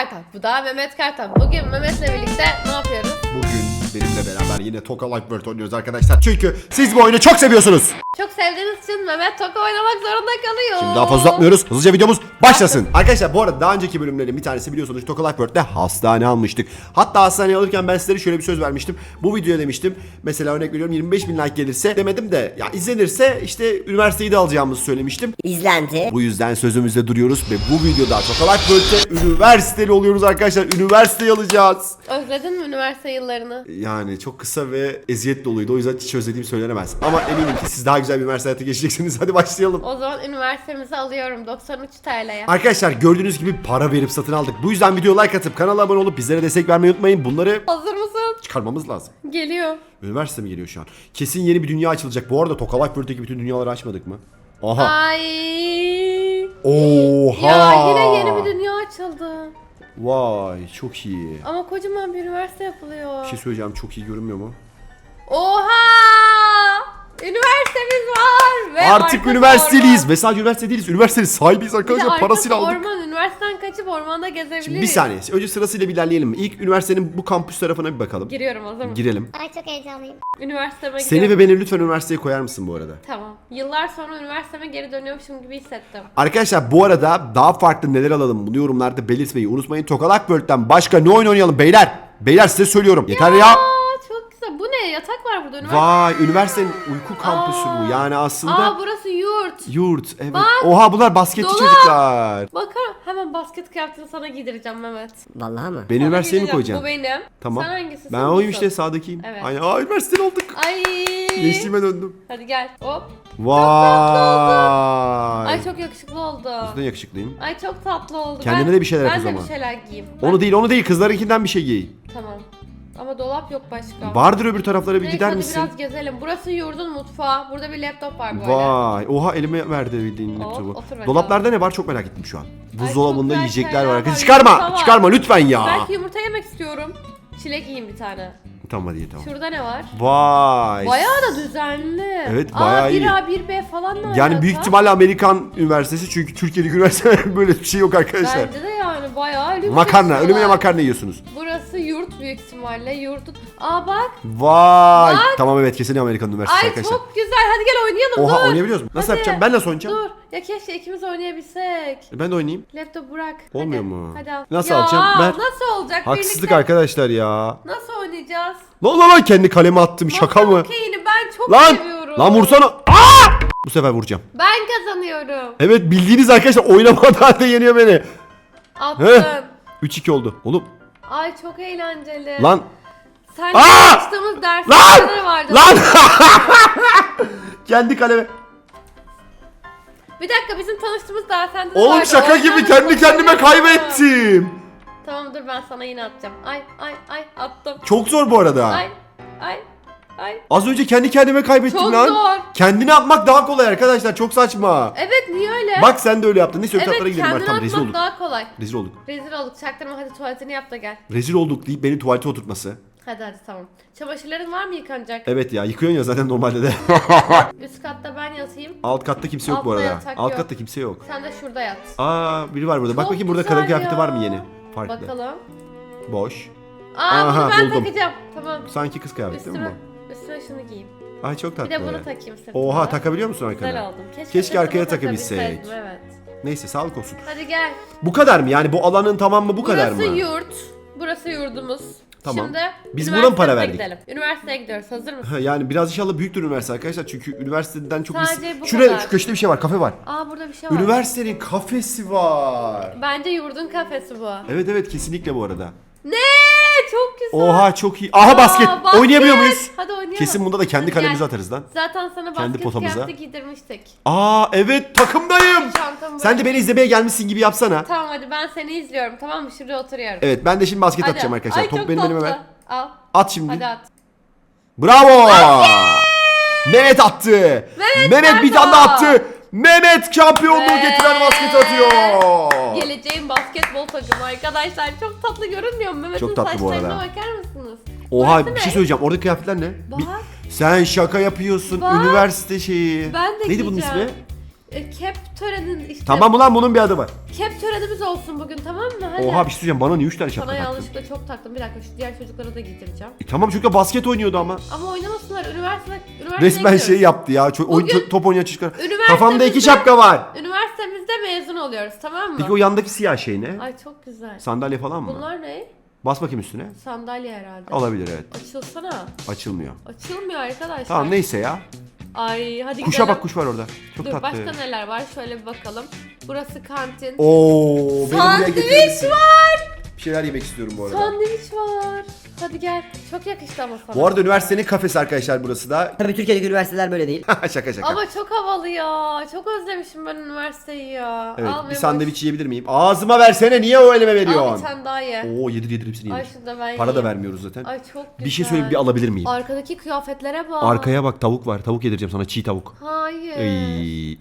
Kartal. Bu da Mehmet Kartal. Bugün Mehmet'le birlikte ne yapıyoruz? Bugün benimle beraber yine Toka Life World oynuyoruz arkadaşlar. Çünkü siz bu oyunu çok seviyorsunuz. Çok sevdiğiniz için Mehmet Toka oynamak zorunda kalıyor. Şimdi daha fazla uzatmıyoruz. Hızlıca videomuz başlasın. Arkadaşlar bu arada daha önceki bölümlerin bir tanesi biliyorsunuz Toka Life World'de hastane almıştık. Hatta hastaneye alırken ben sizlere şöyle bir söz vermiştim. Bu videoya demiştim. Mesela örnek veriyorum 25 bin like gelirse demedim de ya izlenirse işte üniversiteyi de alacağımızı söylemiştim. İzlendi. Bu yüzden sözümüzde duruyoruz ve bu videoda Toka Life World'de üniversiteli oluyoruz arkadaşlar. Üniversiteyi alacağız. Özledin mi üniversite yıllarını? Yani çok kısa ve eziyet doluydu. O yüzden hiç özlediğim söylenemez. Ama eminim ki siz daha güzel bir üniversite hayatı geçeceksiniz. Hadi başlayalım. O zaman üniversitemizi alıyorum 93 TL'ye. Arkadaşlar gördüğünüz gibi para verip satın aldık. Bu yüzden video like atıp kanala abone olup bizlere destek vermeyi unutmayın. Bunları Hazır mısın? çıkarmamız lazım. Geliyor. Üniversite mi geliyor şu an? Kesin yeni bir dünya açılacak. Bu arada Tokalak World'deki bütün dünyaları açmadık mı? Aha. Ay. Oha. Ya yine yeni bir dünya açıldı. Vay çok iyi. Ama kocaman bir üniversite yapılıyor. Bir şey söyleyeceğim çok iyi görünmüyor mu? Oha! Üniversitemiz var ve Artık arkası üniversiteliyiz. orman. Ve sadece üniversite değiliz. Üniversitenin sahibiyiz arkadaşlar. Parasıyla aldık. orman. Üniversiteden kaçıp ormanda gezebiliriz. Şimdi bir saniye. Önce sırasıyla bir ilerleyelim mi? İlk üniversitenin bu kampüs tarafına bir bakalım. Giriyorum hazır mısın? Girelim. Ay çok heyecanlıyım. Üniversiteme Seni gidiyorum. ve beni lütfen üniversiteye koyar mısın bu arada? Tamam. Yıllar sonra üniversiteme geri dönüyormuşum gibi hissettim. Arkadaşlar bu arada daha farklı neler alalım bunu yorumlarda belirtmeyi unutmayın. Tokalak World'den başka ne oyun oynayalım beyler? Beyler size söylüyorum. Yeter ya. Bu ne? Yatak var burada. Üniversite. Vay üniversitenin uyku kampüsü Aa. bu. Yani aslında Aa burası yurt. yurt. Evet. Bak. Oha bunlar basketçi Dolap. çocuklar. Bakar hemen basket kıyafetini sana giydireceğim Mehmet. Vallahi mı? Beni Sana üniversiteye mi giydireceğim. koyacaksın? Bu benim. Tamam. Sen hangisi? Ben Sen oyum işte sağdakiyim. Evet. Aynen. Aa üniversiteli olduk. Ay. Gençliğime döndüm. Hadi gel. Hop. Vay. Ay çok yakışıklı oldu. Cidden yakışıklıyım. Ay çok tatlı oldu. Kendine ben, de bir şeyler yap Ben o de zaman. bir şeyler giyeyim. Onu değil onu değil kızlarınkinden bir şey giy. Tamam. Ama dolap yok başka. Vardır öbür taraflara bir Neyse, gider hadi misin? biraz gezelim. Burası yurdun mutfağı. Burada bir laptop var böyle. Vay. Oha elime verdi bildiğin Hop, laptopu. otur bakalım. Dolaplarda ne var çok merak ettim şu an. Buzdolabında güzel yiyecekler şeyler var var, yumurta Çıkarma. var. Çıkarma lütfen ya. Belki yumurta yemek istiyorum. Çilek yiyeyim bir tane. Tamam hadi ye, tamam. Şurada ne var? Vay. Bayağı da düzenli. Evet, bayağı Aa, iyi. 1A 1B falan ne Yani büyük ihtimalle Amerikan üniversitesi çünkü Türkiye'deki üniversiteler böyle bir şey yok arkadaşlar. Bence de bayağı lüks Makarna, yaşıyorlar. ölümüne makarna yiyorsunuz. Burası yurt büyük ihtimalle. Yurtun... Aa bak. Vay. Tamam evet kesin Amerikan üniversitesi Ay arkadaşlar. çok güzel. Hadi gel oynayalım. Oha dur. oynayabiliyoruz mu? Nasıl Hadi. yapacağım? Ben nasıl oynayacağım? Dur. Ya keşke ikimiz oynayabilsek. E, Ben de oynayayım. Laptop bırak. Olmuyor Hadi. mu? Hadi al. Nasıl ya, alacağım? Ver. Nasıl olacak? Haksızlık Birlikte arkadaşlar ya. Nasıl oynayacağız? Lan lan lan kendi kaleme attım şaka Masa mı? okeyini ben çok Lan! seviyorum. Lan vursana. Aa! Bu sefer vuracağım. Ben kazanıyorum. Evet bildiğiniz arkadaşlar oynamadı halde yeniyor beni. Attın. Heh. 3-2 oldu. Oğlum Ay çok eğlenceli. lan Sen çalıştığımız Lan! derslerde vardı. lan kendi kaleme. Bir dakika bizim tanıştığımız derslerde de Oğlum vardı. şaka Oradan gibi kendi kendime kaybettim. Tamam dur ben sana yine atacağım. Ay ay ay attım. Çok zor bu arada. Ay ay ay. Az önce kendi kendime kaybettim Çok lan. zor. Kendini atmak daha kolay arkadaşlar çok saçma. Evet niye öyle? Bak sen de öyle yaptın. Neyse öbür evet taraflara gidelim kendini artık. Tamam rezil atmak olduk. daha kolay. Rezil olduk. Rezil olduk. Çaktırma hadi tuvaletini yap da gel. Rezil olduk deyip beni tuvalete oturtması. Hadi hadi tamam. Çamaşırların var mı yıkanacak? Evet ya yıkıyorsun ya zaten normalde de. Üst katta ben yatayım. Alt katta kimse yok bu Altta arada. yatak Alt yok. katta kimse yok. Sen de şurada yat. Aa biri var burada. Bak Çok bakayım burada güzel kadın kıyafeti ya. var mı yeni? Farklı. Bakalım. Boş. Aa Aha, bunu ben buldum. takacağım. Tamam. Sanki kız kıyafeti değil mi Üstüme, bu? Üstüme şunu giyeyim. Ay çok Bir tatlı. de bunu takayım sırtıma. Oha takabiliyor musun Güzel arkana? oldum. Keşke, Keşke arkaya takabilseydim, takabilsek. Evet. Neyse sağlık olsun. Hadi gel. Bu kadar mı? Yani bu alanın tamamı bu kadar Burası mı? yurt. Burası yurdumuz. Tamam. Şimdi Biz buna mı para verdik? Gidelim. Üniversiteye gidiyoruz. Hazır mısın? Yani biraz inşallah büyüktür üniversite arkadaşlar çünkü üniversiteden çok Sadece biz... bu Şuraya kadar. şu köşede bir şey var kafe var. Aa burada bir şey var. Üniversitenin kafesi var. Bence yurdun kafesi bu. Evet evet kesinlikle bu arada. Ne? Çok güzel. Oha çok iyi. Aha Aa, basket. Oynayabiliyor muyuz? Hadi oynayalım. Kesin bunda da kendi Hadi gel. atarız lan. Zaten sana Kendi basket potamıza. kıyafeti giydirmiştik. Aa evet takımdayım. Çantamı Sen de beni izlemeye gelmişsin gibi yapsana. Tamam hadi ben seni izliyorum tamam mı? Şuraya oturuyorum. Evet ben de şimdi basket Hadi. atacağım arkadaşlar. Ay, Top çok benim elime tatlı. ver. Al. At şimdi. Hadi at. Bravo. Mehmet attı. Mehmet, bir tane daha attı. Mehmet şampiyonluğu Ve- getiren basket atıyor. Geleceğin basketbol takımı arkadaşlar. Çok tatlı görünmüyor mu? Mehmet'in Çok tatlı bu saçlarına arada. bakar mısınız? Oha Burası bir şey ne? söyleyeceğim. Orada kıyafetler ne? Bak. Sen şaka yapıyorsun. Bak. Üniversite şeyi. Ben de Neydi bunun giyeceğim. ismi? E, kep törenin işte. Tamam ulan bunun bir adı var. Kep törenimiz olsun bugün tamam mı? Hadi. Oha bir şey söyleyeceğim bana niye 3 tane şapka Sana taktın? yanlışlıkla çok taktım. Bir dakika şu diğer çocuklara da giydireceğim. E, tamam çünkü basket oynuyordu ama. Ama oynamasınlar. Üniversite, üniversiteye Resmen gidiyoruz. şey yaptı ya. Ço- oyun- Bugün top oynayan çocuklar. üniversitemizde- Kafamda iki şapka var. Üniversitemizde mezun oluyoruz tamam mı? Peki o yandaki siyah şey ne? Ay çok güzel. Sandalye falan mı? Bunlar ne? Bas bakayım üstüne. Sandalye herhalde. Olabilir evet. Açılsana. Açılmıyor. Açılmıyor arkadaşlar. Tamam neyse ya. Ay hadi Kuşa gidelim. bak kuş var orada. Çok Dur tatlı. başka neler var? Şöyle bir bakalım. Burası kantin. Oo, beni buraya Sandviç getirir misin? Bir şeyler yemek istiyorum bu arada. Sandviç var. Hadi gel. Çok yakıştı ama sana. Bu arada üniversitenin kafesi arkadaşlar burası da. Tabii Türkiye'deki üniversiteler böyle değil. şaka şaka. Ama çok havalı ya. Çok özlemişim ben üniversiteyi ya. evet, Al bir Memoş. sandviç yiyebilir miyim? Ağzıma versene niye o elime Al bir veriyorsun? tane daha ye. Oo yedir yedir hepsini Ay yedir. şunu da ben Para da yiyeyim. vermiyoruz zaten. Ay çok güzel. Bir şey söyleyeyim bir alabilir miyim? Arkadaki kıyafetlere bak. Arkaya bak tavuk var. Tavuk yedireceğim sana çiğ tavuk. Hayır. Ey,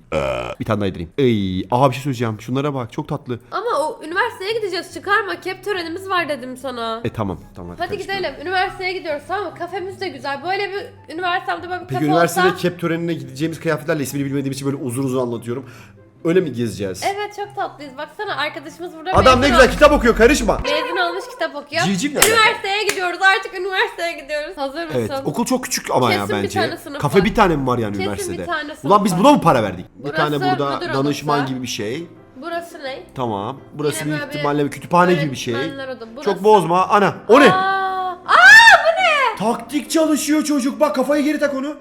bir tane daha yedireyim. Ey, aha bir şey söyleyeceğim. Şunlara bak çok tatlı. Ama o üniversiteye gideceğiz. Çıkarma. Kep törenimiz var dedim sana. E tamam tamam. Hadi karışma. Gidelim. Üniversiteye gidiyoruz tamam mı? Kafemiz de güzel. Böyle bir üniversitemde böyle bir Peki kafe üniversitede olsa... kep törenine gideceğimiz kıyafetlerle ismini bilmediğim için böyle uzun uzun anlatıyorum. Öyle mi gezeceğiz? Evet çok tatlıyız. Baksana arkadaşımız burada Adam ne mezun güzel ol- kitap okuyor karışma. Mezun olmuş kitap okuyor. Civciv ne? Üniversiteye gidiyoruz. Artık üniversiteye gidiyoruz. Hazır mısın? Evet okul çok küçük ama ya Kesin bir bence. tane sınıf Kafe var. bir tane mi var yani Kesin üniversitede? bir tane sınıf Ulan biz var. buna mı para verdik? bir Burası tane burada müdür danışman odası. gibi bir şey. Burası ne? Tamam. Burası Yine büyük böyle bir ihtimalle bir kütüphane gibi bir şey. öğretmenler oda. Burası- Çok bozma. Ana o? Aa, ne? Taktik çalışıyor çocuk. Bak kafayı geri tak onu.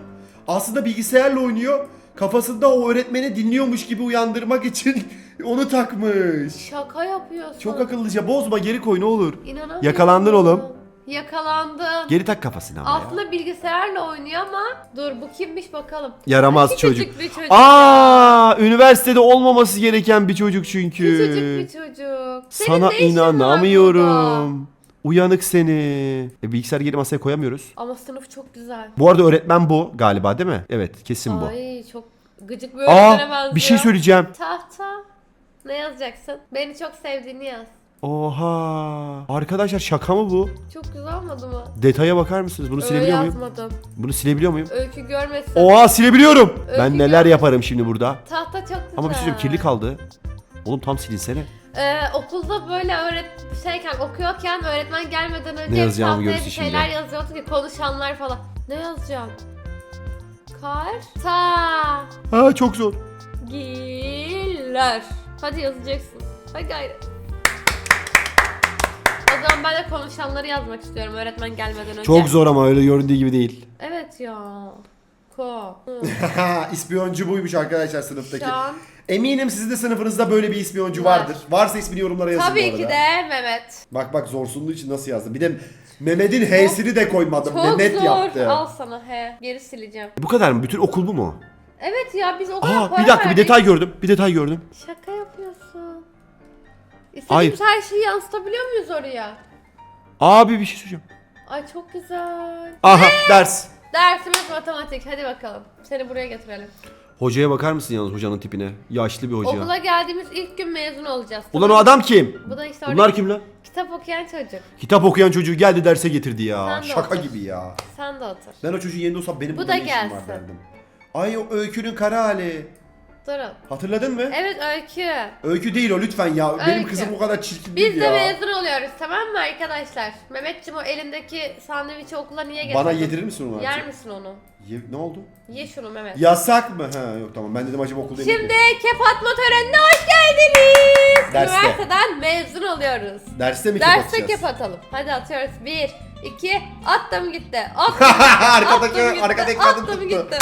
Aslında bilgisayarla oynuyor. Kafasında o öğretmeni dinliyormuş gibi uyandırmak için onu takmış. Şaka yapıyorsun. Çok akıllıca. Bozma geri koy ne olur. İnanamıyorum. Yakalandın oğlum. Yakalandım. Geri tak kafasını ama ya. Aslında bilgisayarla oynuyor ama dur bu kimmiş bakalım. Yaramaz Küçücük çocuk. bir çocuk. Aa, üniversitede olmaması gereken bir çocuk çünkü. Küçücük bir çocuk. Senin Sana ne işin var burada? inanamıyorum. Uyanık seni. E, bilgisayar geri masaya koyamıyoruz. Ama sınıf çok güzel. Bu arada öğretmen bu galiba değil mi? Evet kesin bu. Ay çok gıcık bir öğretmene benziyor. Aa bir şey söyleyeceğim. Tahta. Ne yazacaksın? Beni çok sevdiğini yaz. Oha. Arkadaşlar şaka mı bu? Çok güzel olmadı mı? Detaya bakar mısınız? Bunu Öyle silebiliyor muyum? yazmadım. Bunu silebiliyor muyum? Öykü görmesin. Oha silebiliyorum. Öykü Ben neler gör- yaparım şimdi burada. Tahta çok güzel. Ama bir şey söyleyeyim kirli kaldı. Oğlum tam silinsene. Ee, okulda böyle öğret şeyken okuyorken öğretmen gelmeden önce Ne yazacağımı tahtaya görürsün bir şeyler şimdi. yazıyordu ki konuşanlar falan. Ne yazacağım? Kar ta Ha çok zor. giler. Hadi yazacaksın. Hadi gayret. O zaman ben de konuşanları yazmak istiyorum öğretmen gelmeden önce. Çok zor ama öyle göründüğü gibi değil. Evet ya. Ko. İspiyoncu buymuş arkadaşlar sınıftaki. Şu an Eminim sizin de sınıfınızda böyle bir ispiyoncu Var. vardır. Varsa ismini yorumlara yazın bu tabii arada. ki de Mehmet. Bak bak zorsunluğu için nasıl yazdım. Bir de Mehmet'in H'sini de koymadım. Çok Mehmet zor. yaptı. Al sana he. Geri sileceğim. Bu kadar mı? Bütün okul bu mu? Evet ya biz o kadar Aa para bir dakika bir verdik. detay gördüm. Bir detay gördüm. Şaka yapıyorsun. Hayır. İstediğimiz her şeyi yansıtabiliyor muyuz oraya? Abi bir şey söyleyeceğim. Ay çok güzel. Aha ders. Dersimiz matematik. Hadi bakalım. Seni buraya getirelim. Hocaya bakar mısın yalnız hocanın tipine? Yaşlı bir hoca. Okula geldiğimiz ilk gün mezun olacağız. Ulan o adam kim? Bu da işte Bunlar kim lan? kitap okuyan çocuk. Kitap okuyan çocuğu geldi derse getirdi ya. Sen de Şaka otur. gibi ya. Sen de otur. Ben o çocuğun yerinde olsam benim Bu da ne işim var gelsin. derdim. Ay o öykünün kara hali. Durun. Hatırladın mı? Evet Öykü. Öykü değil o lütfen ya. Benim Öykü. kızım o kadar çirkin Biz değil de ya. mezun oluyoruz tamam mı arkadaşlar? Mehmetciğim o elindeki sandviçi okula niye getirdin? Bana yedirir misin onu artık? Yer misin onu? Ye- ne oldu? Ye şunu Mehmet. Yasak mı? Ha yok tamam ben dedim acaba okulda Şimdi mi? kep atma törenine hoş geldiniz. Derste. Üniversiteden mezun oluyoruz. Derste mi kep Derste atacağız? kep atalım. Hadi atıyoruz. Bir, iki, attım gitti. Attım, Arkadaki, attım gitti. arkadaki attım gitti.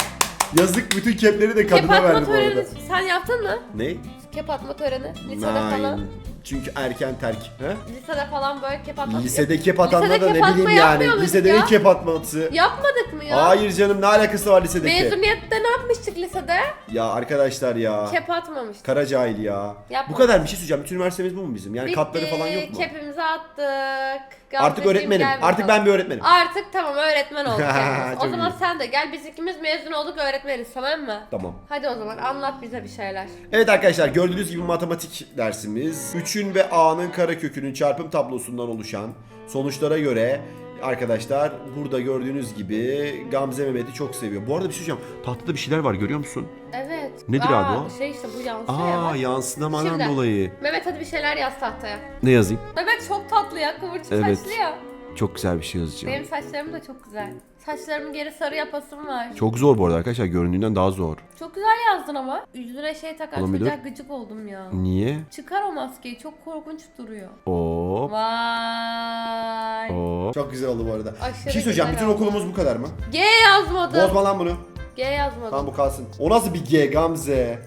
Yazık bütün kepleri de Kep kadına atma verdi bu arada. töreni sen yaptın mı? Ne? Kep atma töreni. Lisede falan. Çünkü erken terk. He? Lisede falan böyle kep atma. Lisede kep atanlar da kep ne atma bileyim yapmıyor yani. muyduk Lisede ya? ne kep atması? Yapmadık mı ya? Hayır canım ne alakası var lisedeki? Mezuniyette ne yapmıştık lisede? Ya arkadaşlar ya. Kep atmamıştık. Kara cahil ya. Yapma. Bu kadar bir şey söyleyeceğim. Bütün üniversitemiz bu mu bizim? Yani katları falan yok mu? Kepimizi attık. Artık Gamzeciğim öğretmenim. gel Artık bakalım. ben bir öğretmenim. Artık tamam öğretmen olduk. hepimiz. o Çok zaman iyi. sen de gel biz ikimiz mezun olduk öğretmeniz tamam mı? Tamam. Hadi o zaman anlat bize bir şeyler. Evet arkadaşlar gördüğünüz gibi matematik dersimiz 3'ün ve A'nın karekökünün çarpım tablosundan oluşan sonuçlara göre arkadaşlar burada gördüğünüz gibi Gamze Mehmet'i çok seviyor. Bu arada bir şey söyleyeceğim. Tahtada bir şeyler var görüyor musun? Evet. Nedir Aa, abi o? Şey işte bu yansıyor ya. Aa bak. yansımadan Şimdi. dolayı. Mehmet hadi bir şeyler yaz tahtaya. Ne yazayım? Mehmet çok tatlı ya kıvırcık Evet. saçlı ya. Çok güzel bir şey yazacağım. Benim saçlarım da çok güzel. Saçlarımı geri sarı yapasım var. Çok, Çok zor bu arada arkadaşlar. Göründüğünden daha zor. güzel yazdın ama. Yüzüne şey takan Oğlum bir çocuğa gıcık oldum ya. Niye? Çıkar o maskeyi çok korkunç duruyor. Hop. Vay. Hop. Çok güzel oldu bu arada. Aşırı bir şey söyleyeceğim. Bütün oldu. okulumuz bu kadar mı? G yazmadım. Bozma lan bunu. G yazmadım. Tamam bu kalsın. O nasıl bir G Gamze?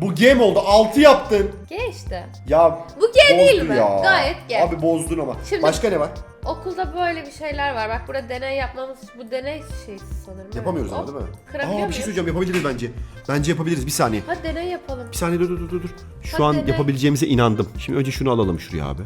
Bu G mi oldu? 6 yaptın. G işte. Ya Bu G değil mi? ya. Gayet G. Abi bozdun ama. Şimdi- Başka ne var? Okulda böyle bir şeyler var. Bak burada deney yapmamız, bu deney şeysi sanırım. Yapamıyoruz ama değil mi? Kırabiliyor Aa bir muyuz? şey söyleyeceğim yapabiliriz bence. Bence yapabiliriz bir saniye. Hadi deney yapalım. Bir saniye dur dur dur dur. Şu Hadi an dene. yapabileceğimize inandım. Şimdi önce şunu alalım şuraya abi.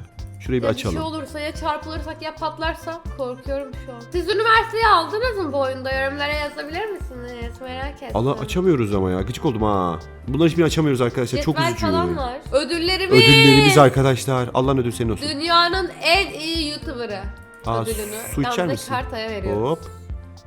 Şurayı bir Ya bir şey olursa ya çarpılırsak ya patlarsa korkuyorum şu an. Siz üniversiteyi aldınız mı bu oyunda? Yorumlara yazabilir misiniz? Merak ettim. Allah açamıyoruz ama ya. Gıcık oldum ha. Bunları hiçbirini açamıyoruz arkadaşlar. Çok Cetvel üzücü. falan var. Ödüllerimiz. Ödüllerimiz arkadaşlar. Allah'ın ödülü senin olsun. Dünyanın en iyi YouTuber'ı. Aa, ödülünü. su içer misin? Karta'ya veriyoruz. Hop.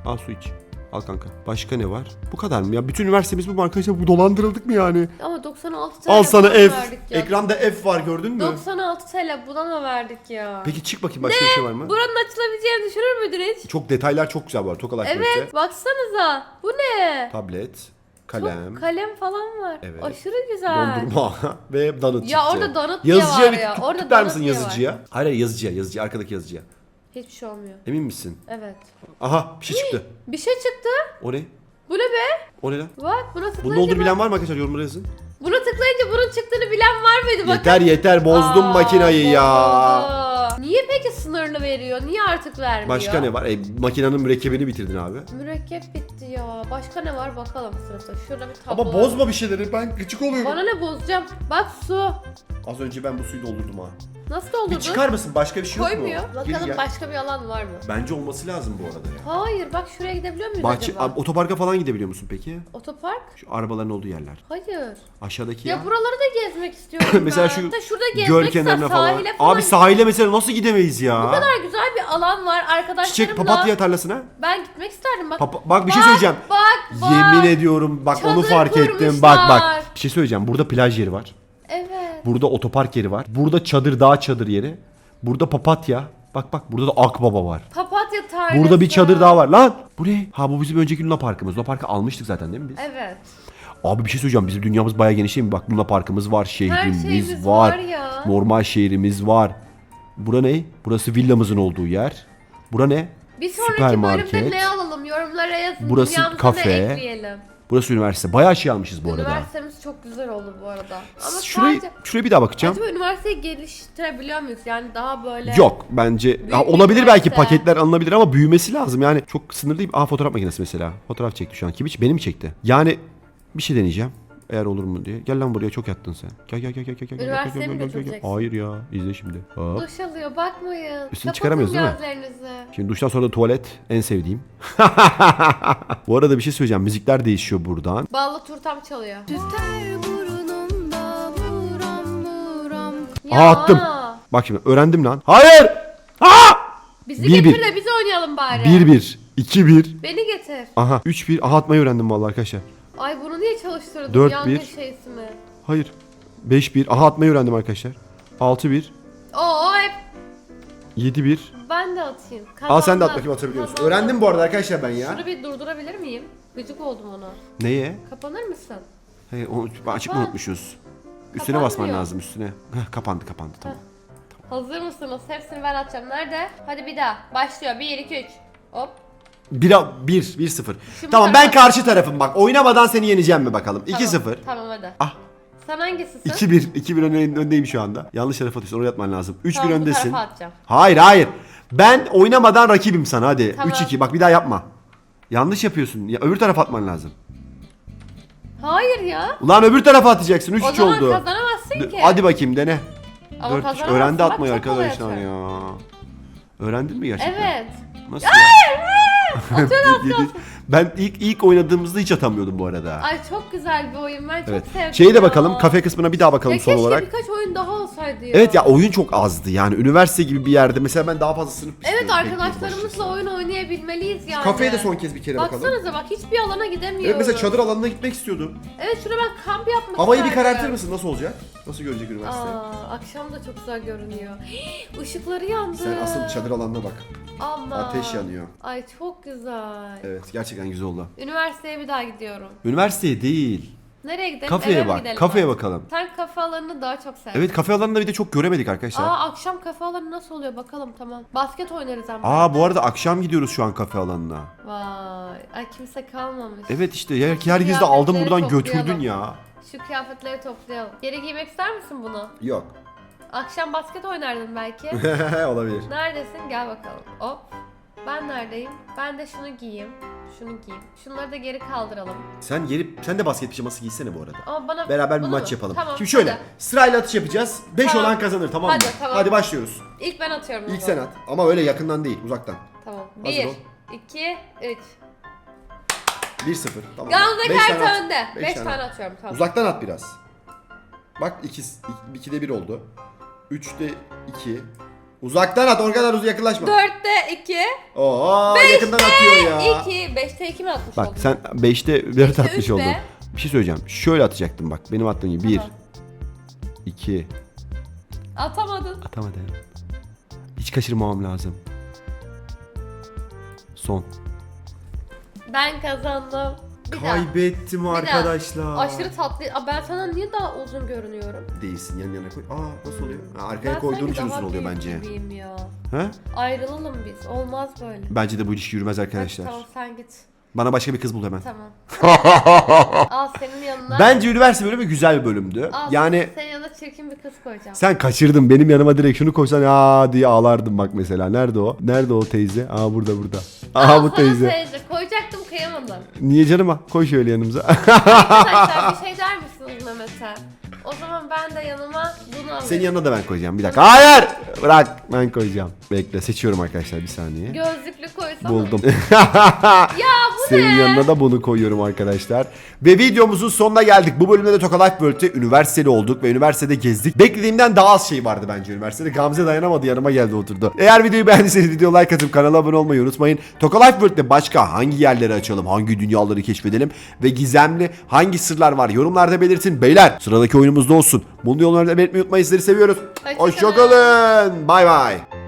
Al su iç. Al kanka. Başka ne var? Bu kadar mı ya? Bütün üniversitemiz bu mu arkadaşlar? Bu dolandırıldık mı yani? Ama 96 TL Al sana buna F. mı verdik ya? Ekranda F var gördün mü? 96 TL buna mı verdik ya? Peki çık bakayım başka bir şey var mı? Buranın açılabileceğini düşünür müydün hiç? Çok detaylar çok güzel var. Tokalar Evet baksanıza. Bu ne? Tablet, Çok kalem, kalem falan var. Evet. Aşırı güzel. dondurma ve donut Ya çıktı. orada donut diye Yazıcıya var bir ya. tık- Orada tıklar donut mısın diye yazıcıya? Hayır hayır yazıcıya yazıcıya arkadaki yazıcıya. Hiçbir şey olmuyor. Emin misin? Evet. Aha bir şey çıktı. Bir şey çıktı. O ne? Bu ne be? O ne lan? Bak buna tıklayınca Bunun olduğunu bilen var mı arkadaşlar yorumlara yazın. Buna tıklayınca bunun çıktığını bilen var mıydı? Bakın. Yeter yeter bozdum Aa, makinayı ya. bozuldu. Niye peki sınırlı veriyor? Niye artık vermiyor? Başka ne var? E, makinenin mürekkebini bitirdin abi. Mürekkep bitti ya. Başka ne var bakalım sırası. Şurada bir tablo Ama bozma bir şeyleri ben gıcık oluyorum. Bana ne bozacağım? Bak su. Az önce ben bu suyu doldurdum ha. Nasıl doldurdun? Bir çıkar mısın? Başka bir şey yok Koymuyor. mu? Geri Bakalım gel. başka bir alan var mı? Bence olması lazım bu arada ya. Hayır bak şuraya gidebiliyor muyuz Bahçe, acaba? Abi, otoparka falan gidebiliyor musun peki? Otopark? Şu arabaların olduğu yerler. Hayır. Aşağıdaki Ya, ya. buraları da gezmek istiyorum mesela ben. şu Da şurada gezmek göl kenarına falan. sahile falan. Abi sahile mesela nasıl gidemeyiz ya? Bu kadar güzel bir alan var arkadaşlarımla. Çiçek papatya tarlasına. Ben gitmek isterdim bak. Papa- bak bir şey söyleyeceğim. Bak bak. Yemin ediyorum bak onu Çadır fark ettim. kurmuşlar. Bak bak. Bir şey söyleyeceğim. Burada plaj yeri var. Burada otopark yeri var. Burada çadır dağ çadır yeri. Burada papatya. Bak bak burada da akbaba var. Papatya tarlası. Burada bir çadır daha var lan. Bu ne? Ha bu bizim önceki Luna Parkımız. Luna Park'ı almıştık zaten değil mi biz? Evet. Abi bir şey söyleyeceğim. Bizim dünyamız bayağı geniş değil mi? Bak Luna Parkımız var. Şehrimiz şeyimiz var. var ya. Normal şehrimiz var. Bura ne? Burası villamızın olduğu yer. Bura ne? Bir sonraki Süpermarket. bölümde ne alalım? Yorumlara yazın. Burası Dünyamıza kafe. Ne ekleyelim? Burası üniversite. Bayağı şey almışız bu arada. Üniversitemiz çok güzel oldu bu arada. Ama Şurayı, sadece... şuraya bir daha bakacağım. Acaba üniversiteyi geliştirebiliyor muyuz? Yani daha böyle... Yok bence ya olabilir belki üniversite. paketler alınabilir ama büyümesi lazım. Yani çok sınırlı. Aa fotoğraf makinesi mesela. Fotoğraf çekti şu an. Kim hiç? Beni mi çekti? Yani bir şey deneyeceğim. Eğer olur mu diye. Gel lan buraya çok yattın sen. Gel gel gel gel gel gel. gel, Üniversiteye gel, mi gel, gel, gel. götüreceksin? Hayır ya. izle şimdi. Hop. Duş alıyor bakmayın. Üstünü çıkaramıyoruz değil mi? Şimdi duştan sonra da tuvalet en sevdiğim. Bu arada bir şey söyleyeceğim. Müzikler değişiyor buradan. Ballı turtam çalıyor. Tüter burnumda buram buram. Aa, attım. Bak şimdi öğrendim lan. Hayır! Aa! Bizi Bir, getir bir. de biz oynayalım bari. 1-1. 2-1. Beni getir. Aha 3-1. Aha atmayı öğrendim vallahi arkadaşlar. Ay bunu niye çalıştırdın? Dört, Yangın bir. şeysi mi? Hayır. 5-1. Aha atmayı öğrendim arkadaşlar. 6-1. Oo hep 7-1. ben de atayım. Al sen de at bakayım atabiliyor musun? Kazandım. Öğrendim bu arada arkadaşlar ben ya. Şunu bir durdurabilir miyim? Gıcık oldum ona. Neye? Kapanır mısın? Hey, onu açık mı Kapan. unutmuşuz? Üstüne basman lazım üstüne. Heh, kapandı kapandı tamam. Hazır mısınız? Hepsini ben atacağım. Nerede? Hadi bir daha. Başlıyor. 1, 2, 3. Hop. 1 1 1 0. Şimdi Tamam ben karşı tarafım bak. Oynamadan seni yeneceğim mi bakalım? 2 0. Tamam, hadi. Ah. Sen hangisisin? 2 1 2 1 önde- öndeyim şu anda. Yanlış tarafa atıyorsun. Oraya atman lazım. 3 Tamam, 1 bu öndesin. tarafa atacağım. Hayır hayır. Ben oynamadan rakibim sana hadi. Tamam. 3 2 bak bir daha yapma. Yanlış yapıyorsun. Ya, öbür tarafa atman lazım. Hayır ya. Ulan öbür tarafa atacaksın. 3 O 3 zaman oldu. kazanamazsın ki. Hadi bakayım dene. Ama 4 kazanamazsın. öğrendi Bak, atmayı çok kolay arkadaşlar atıyor. ya. Öğrendin mi gerçekten? Evet. Nasıl? ya? Ben ilk ilk oynadığımızda hiç atamıyordum bu arada. Ay çok güzel bir oyun. Ben Evet. çok sevdim. Şeyi de ya. bakalım kafe kısmına bir daha bakalım Ya son keşke olarak. birkaç oyun daha olsaydı ya. Evet ya oyun çok azdı yani üniversite gibi bir yerde mesela ben daha fazla sınıf Evet arkadaşlarımızla oyun oynayabilmeliyiz yani. Kafeye de son kez bir kere bakalım. Baksanıza bak hiçbir alana gidemiyoruz. Evet mesela çadır alanına gitmek istiyordum. Evet şuraya ben kamp yapmak Havayı bir karartır mısın? Nasıl olacak? Nasıl görecek üniversite? Aa, akşam da çok güzel görünüyor. Işıkları yandı. Sen asıl çadır alanına bak. Ama. Ateş yanıyor. Ay çok güzel. Evet gerçekten güzel oldu. Üniversiteye bir daha gidiyorum. Üniversiteye değil. Nereye gidelim? Kafeye Eve mi bak. gidelim Kafeye bak? bakalım. Sen kafe alanını daha çok sevdin. Evet kafe alanında bir de çok göremedik arkadaşlar. Aa akşam kafe alanı nasıl oluyor bakalım tamam. Basket oynarız ama. Aa bu arada akşam gidiyoruz şu an kafe alanına. Vay. Ay kimse kalmamış. Evet işte her, herkes de aldın Kıyafetleri buradan götürdün toplayalım. ya. Şu kıyafetleri toplayalım. Geri giymek ister misin bunu? Yok. Akşam basket oynardın belki. Olabilir. Neredesin? Gel bakalım. Hop. Ben neredeyim? Ben de şunu giyeyim. Şunu giyeyim. Şunları da geri kaldıralım. Sen gelip sen de basket pijaması giysene bu arada. Ama bana Beraber bir Bunu maç mu? yapalım. Tamam. Şimdi şöyle hadi. sırayla atış yapacağız. 5 Tamam. olan kazanır tamam mı? Hadi, tamam. Hadi başlıyoruz. İlk ben atıyorum. o İlk zaman. sen at. Ama öyle yakından değil uzaktan. Tamam. Hazır 1, ol. 2, 3. 1-0. Tamam. Gamze Beş kart tane at. önde. Beş 5 tane tane at. atıyorum tamam. Uzaktan at biraz. Bak 2 2'de 1 oldu. 3'te 2. Uzaktan at o kadar uzun yakınlaşma. 4'te 2. Oo yakından atıyor ya. 2. 5'te 2 mi atmış Bak oldun? sen 5'te 4 Beşte atmış üç oldun. be. Bir şey söyleyeceğim. Şöyle atacaktım bak. Benim attığım gibi. 1 Tamam. 2 Atamadın. Atamadım. Hiç kaçırmamam lazım. Son. Ben kazandım. Bir daha. Kaybettim daha. arkadaşlar. Aşırı tatlı. Aa, ben sana niye daha uzun görünüyorum? Değilsin yan yana koy. Aa nasıl oluyor? Ha, Ben arkaya koyduğun sanki için daha uzun oluyor büyük bence. gibiyim ya. Ha? Ayrılalım biz. Olmaz böyle. Bence de bu ilişki yürümez arkadaşlar. Tamam sen git. Bana başka bir kız bul hemen. Tamam. Al senin yanına. Bence üniversite bölümü güzel bir bölümdü. Al, Yani senin yanına çirkin bir kız koyacağım. sen kaçırdın. Benim yanıma direkt şunu koysan aa diye ağlardım bak mesela. Nerede o? Nerede o teyze? Aa burada burada. Aa bu sana teyze. teyze. Koyacaktım kıyamadım. Niye canıma? Koy şöyle yanımıza. Arkadaşlar bir şey der misiniz Mehmet'e? O zaman ben de yanıma bunu alayım. Senin yanına da ben koyacağım. Bir dakika. Hayır! Bırak ben koyacağım. Bekle seçiyorum arkadaşlar bir saniye. Gözlüklü koysana. Buldum. Ya bu Senin ne? yanına da bunu koyuyorum arkadaşlar. Ve videomuzun sonuna geldik. Bu bölümde de Toka Life World'te üniversiteli olduk ve üniversitede gezdik. Beklediğimden daha az şey vardı bence üniversitede. Gamze dayanamadı yanıma geldi oturdu. Eğer videoyu beğendiyseniz video like atıp kanala abone olmayı unutmayın. Toka Life World'te başka hangi yerleri açalım, hangi dünyaları keşfedelim ve gizemli hangi sırlar var yorumlarda belirtin. Beyler sıradaki oyunumuz da olsun. Bunu yorumlarda belirtmeyi unutmayın. Sizleri seviyoruz. Hoşçakalın. Hoşçakalın. Bay bay.